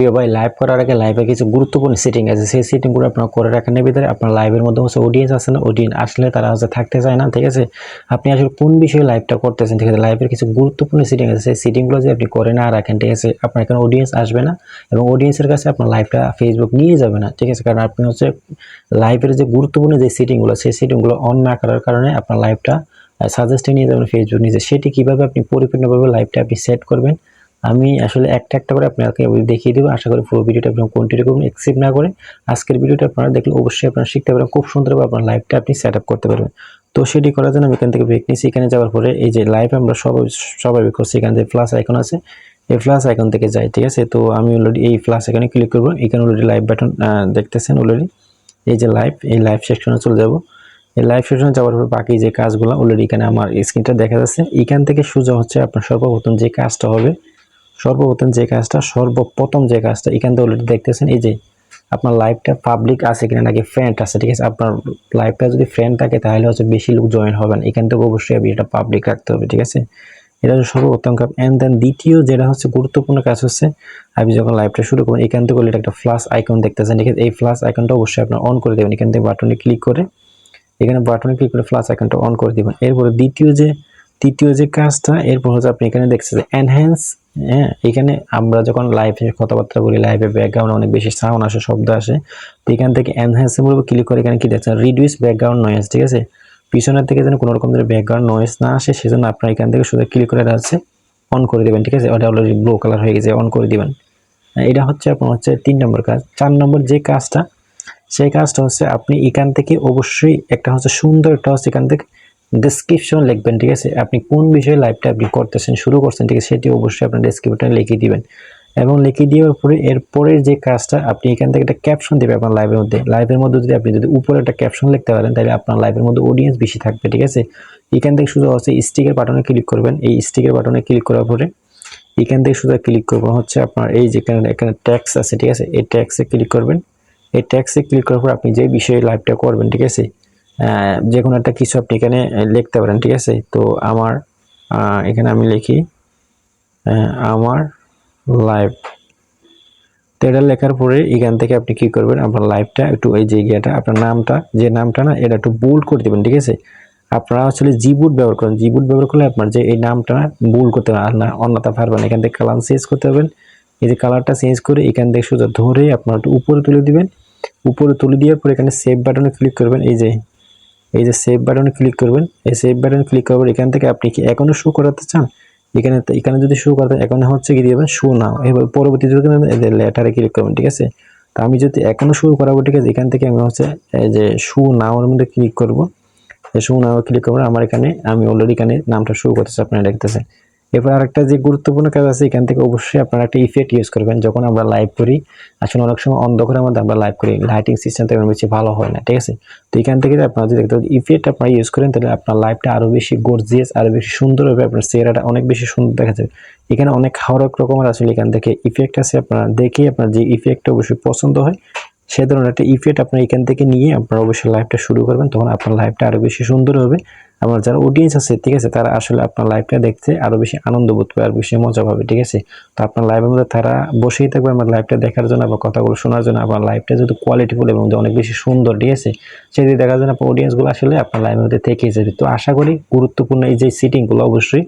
প্রিয় ভাই লাইভ করার আগে লাইভে কিছু গুরুত্বপূর্ণ সেটিং আছে। সেই সেটিংগুলো আপনার করে রাখেন ভিতরে। আপনার লাইভের মধ্যে হচ্ছে অডিয়েন্স আছে না অডিয়েন্স আসলে তারা হচ্ছে থাকতে চায় না, ঠিক আছে? আপনি আসলে কোন বিষয়ে লাইভটা করতেছেন, ঠিক আছে? লাইভের কিছু গুরুত্বপূর্ণ সেটিং আছে। সেই সেটিংগুলো যদি আপনি করে না রাখেন, ঠিক আছে? আপনার এখানে অডিয়েন্স আসবে না এবং অডিয়েন্সের কাছে আপনার লাইভটা ফেসবুক নিয়ে যাবে না, ঠিক আছে? কারণ আপনি হচ্ছে লাইভের যে গুরুত্বপূর্ণ যে সেটিংগুলো সেই সেটিংগুলো অন না করার কারণে আপনার লাইভটা সাজেস্টে নিয়ে যাবেন ফেসবুক নিজে সেটি কীভাবে আপনি পরিপূর্ণভাবে লাইভটা আপনি সেট করবেন আমি আসলে একটা একটা করে আপনাকে দেখিয়ে দেবো। আশা করি পুরো ভিডিওটা আপনি কন্টিনিউ করবেন এক্সিপ না করে আজকের ভিডিওটা আপনারা দেখলে অবশ্যই আপনারা শিখতে পারবেন, খুব সুন্দরভাবে আপনার লাইভটা আপনি সেট আপ করতে পারবেন। তো সেটি করার জন্য আমি এখান থেকে ব্রেক নিয়েছি। এখানে যাওয়ার পরে এই যে লাইভ আমরা সবাই স্বাভাবিক করছি। এখান থেকে প্লাস আইকন আছে। এই প্লাস আইকন থেকে যাই, ঠিক আছে? তো আমি অলরেডি এই প্লাস আইকনে ক্লিক করব। এখানে অলরেডি লাইভ বাটন দেখতেছেন অলরেডি এই যে লাইভ এই লাইভ সেকশনে চলে যাব। এই লাইভ সেকশনে যাওয়ার পর বাকি যে কাজগুলো অলরেডি এখানে আমার স্ক্রিনটা দেখা যাচ্ছে। এখান থেকে সোজা হচ্ছে আপনার সর্বপ্রথম যে কাজটা হবে সর্বপ্রথম যে কাজটা, সর্বপ্রথম যে কাজটা এখান থেকে অলরেডি দেখতেছেন, এই যে আপনার লাইভটা পাবলিক আছে কিনা, নাকি ফ্রেন্ড আছে, ঠিক আছে? আপনার লাইভটা যদি ফ্রেন্ড থাকে, তাহলে হচ্ছে বেশি লোক জয়েন হবে না এখান থেকে অবশ্যই আপনি এটা পাবলিক রাখতে হবে, ঠিক আছে? এটা হচ্ছে সর্বপ্রথম কাজ। অ্যান্ড দেন দ্বিতীয় যেটা হচ্ছে গুরুত্বপূর্ণ কাজ হচ্ছে, আপনি যখন লাইভটা শুরু করবেন, এখান থেকে অলরেডি একটা ফ্লাশ আইকন দেখতেছেন, ঠিক আছে? এই ফ্লাশ আইকনটা অবশ্যই আপনার অন করে দেবেন। এখান থেকে বাটনে ক্লিক করে, এখানে বাটনে ক্লিক করে ফ্লাশ আইকনটা অন করে দেবেন। এরপরে দ্বিতীয় যে তৃতীয় যে কাজটা, এরপর হচ্ছে আপনি এখানে দেখছেন যে এনহ্যান্স হ্যাঁ এখানে আমরা যখন লাইভে কথাবার্তা বলি লাইভে ব্যাকগ্রাউন্ড অনেক বেশি সাউন্ড আসে, শব্দ আসে, তো এখান থেকে এনহ্যান্সের উপর ক্লিক করে এখানে কি দেখছেন? রিডিউস ব্যাকগ্রাউন্ড নয়েজ ঠিক আছে? পিছনের থেকে যেন কোনো রকম ধরে ব্যাকগ্রাউন্ড নয়েজ না আসে, সেজন্য আপনার এখান থেকে শুধু ক্লিক করে আছে অন করে দেবেন, ঠিক আছে? ওটা অলরেডি ব্লু কালার হয়ে গেছে অন করে দিবেন। এটা হচ্ছে আপনার হচ্ছে তিন নম্বর কাজ। চার নম্বর যে কাজটা, সেই কাজটা হচ্ছে আপনি এখান থেকে অবশ্যই একটা হচ্ছে সুন্দর একটা হচ্ছে এখান থেকে ডিসক্রিপশন লিখবেন, ঠিক আছে? আপনি কোন বিষয়ে লাইভটা আপনি করতেছেন, শুরু করছেন, ঠিক আছে? সেটি অবশ্যই আপনার ডেসক্রিপশনে লিখে দিবেন। এবং লিখে দেওয়ার পরে এরপরের যে কাজটা, আপনি এখান থেকে একটা ক্যাপশন দেবে আপনার লাইভের মধ্যে। লাইভের মধ্যে যদি আপনি যদি উপরে একটা ক্যাপশন লিখতে পারেন, তাহলে আপনার লাইভের মধ্যে অডিয়েন্স বেশি থাকবে, ঠিক আছে? এখান থেকে শুধু হচ্ছে স্টিকের বাটনে ক্লিক করবেন। এই স্টিকের বাটনে ক্লিক করার পরে, এখান থেকে শুধু ক্লিক করবেন, হচ্ছে আপনার এই যেখানে এখানে ট্যাক্স আছে, ঠিক আছে? এই ট্যাক্সে ক্লিক করবেন। এই ট্যাক্সে ক্লিক করার পর আপনি যে বিষয়ে লাইভটা করবেন, ঠিক আছে? যে কোনো একটা কিছু আপনি এখানে লিখতে পারেন, ঠিক আছে? তো আমার এখানে আমি লিখি আমার লাইভ তো এটা লেখার পরে এখান থেকে আপনি কি করবেন, আপনার লাইভটা একটু এই যে ইয়েটা, আপনার নামটা, যে নামটা না, এটা একটু বোল্ড করে দেবেন, ঠিক আছে? আপনারা আসলে জিবুট ব্যবহার করেন। জিবুট ব্যবহার করলে আপনার যে এই নামটা বোল্ড করতে হবে, আর না অন্যতা পারবেন এখান থেকে কালার চেঞ্জ করতে হবেন এই যে কালারটা চেঞ্জ করে এখান থেকে শুধু ধরে আপনার একটু উপরে তুলে দিবেন। উপরে তুলে দেওয়ার পর এখানে সেভ বাটনে ক্লিক করবেন। এই যে এই যে সেভ বাটনে ক্লিক করবেন, এই সেভ বাটনে ক্লিক করবেন, এখান থেকে আপনি কি এখনও শো করাতে চান? এখানে এখানে যদি শো করাতে, এখন হচ্ছে কি দিবেন শো নাও এবার পরবর্তী যদি লেটারে ক্লিক করবেন, ঠিক আছে? তো আমি যদি এখনও শুরু করাবো, ঠিক আছে, এখান থেকে আমি হচ্ছে যে শু নাওয়ার মধ্যে ক্লিক করব। শু নাও ক্লিক করব আমার এখানে, আমি অলরেডি এখানে নামটা শুরু করতেছি, আপনারা দেখতেছেন। এরপর আরেকটা যে গুরুত্বপূর্ণ কাজ আছে, এখান থেকে অবশ্যই আপনারা একটা ইফেক্ট ইউজ করবেন যখন আমরা লাইভ করি। আসলে অনেক সময় অন্ধকারের মধ্যে আমরা লাইভ করি লাইটিং সিস্টেম তেমন বেশি ভালো হয় না, ঠিক আছে? তো এখান থেকে আপনারা যদি ইফেক্ট আপনারা ইউজ করেন, তাহলে আপনার লাইভটা আরও বেশি গর্জিয়াস আরও বেশি সুন্দর হবে, আপনার চেহারাটা অনেক বেশি সুন্দর দেখা যাবে। এখানে অনেক হরক রকমের আসলে এখান থেকে ইফেক্ট আছে, আপনারা দেখে আপনার যে ইফেক্টটা অবশ্যই পছন্দ হয়, সে ধরনের একটা ইফেক্ট আপনার এখান থেকে নিয়ে আপনারা অবশ্যই লাইভটা শুরু করবেন, তখন আপনার লাইভটা আরও বেশি সুন্দর হবে। আমার যারা অডিয়েন্স আছে, ঠিক আছে, তারা আসলে আপনার লাইভটা দেখতে আরও বেশি আনন্দ বোধ পাবে আর বেশি মজা পাবে, ঠিক আছে? তো আপনার লাইভের মধ্যে তারা বসেই থাকবে আমার লাইভটা দেখার জন্য বা কথাগুলো শোনার জন্য। আপনার লাইভটা যেহেতু কোয়ালিটিফুল এবং অনেক বেশি সুন্দর, ঠিক আছে? সেটি দেখার জন্য আপনার অডিয়েন্সগুলো আসলে আপনার লাইভের মধ্যে থেকেই যাবে। তো আশা করি গুরুত্বপূর্ণ এই যে সিটিংগুলো অবশ্যই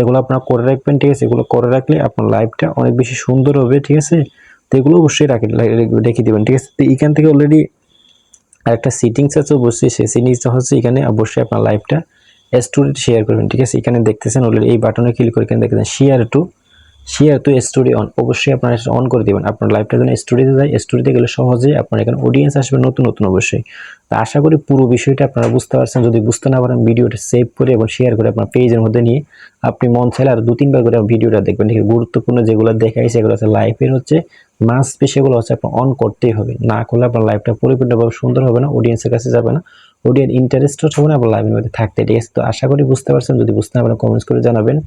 এগুলো আপনারা করে রাখবেন, ঠিক আছে? এগুলো করে রাখলে আপনার লাইভটা অনেক বেশি সুন্দর হবে, ঠিক আছে? তো এগুলো অবশ্যই রাখি রেখে দেবেন, ঠিক আছে? তো এখান থেকে অলরেডি আরেকটা সিটিংস আছে অবশ্যই, সেই সিটিংসটা হচ্ছে এখানে অবশ্যই আপনার লাইভটা স্টোরিতে শেয়ার করবেন, ঠিক আছে? এখানে দেখতেছেন অলরেডি এই বাটনে ক্লিক করে এখানে দেখতেছেন share to share to story on অবশ্যই আপনারা অন করে দেবেন। আপনার লাইভটা যেন স্টোরিতে যায় স্টোরিতে গেলে সহজেই আপনার এখানে অডিয়েন্স আসবে, নতুন নতুন অবশ্যই। তো আশা করি পুরো বিষয়টা আপনারা বুঝতে পারছেন। যদি বুঝতে না পারেন, ভিডিওটা সেভ করে এবং শেয়ার করে আপনার পেজের মধ্যে নিয়ে আপনি মন চাইলে আর দু তিনবার করে ভিডিওটা দেখবেন। গুরুত্বপূর্ণ যেগুলো দেখাই, সেগুলো হচ্ছে লাইফের হচ্ছে মাস পে সেগুলো হচ্ছে আপনার অন করতেই হবে। না করলে আপনার লাইফটা পরিপূর্ণভাবে সুন্দর হবে না অডিয়েন্সের কাছে যাবে না। অডিয়েন্স ইন্টারেস্টেড হবে না, আপনার লাইভের মধ্যে থাকতে ঠিক আছে? তো আশা করি বুঝতে পারছেন। যদি বুঝতে না পারেন কমেন্টস করে জানাবেন।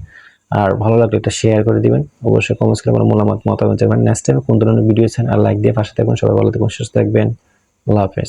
আর ভালো লাগলে এটা শেয়ার করে দিবেন। অবশ্যই কমেন্টস করে আমার মূলামত মতামত জানাবেন। নেক্সট টাইম কোন ধরনের ভিডিও চান, আর লাইক দিয়ে পাশে থাকবেন সবাই ভালো থাকবেন সুস্থ থাকবেন। আল্লাহ হাফেজ।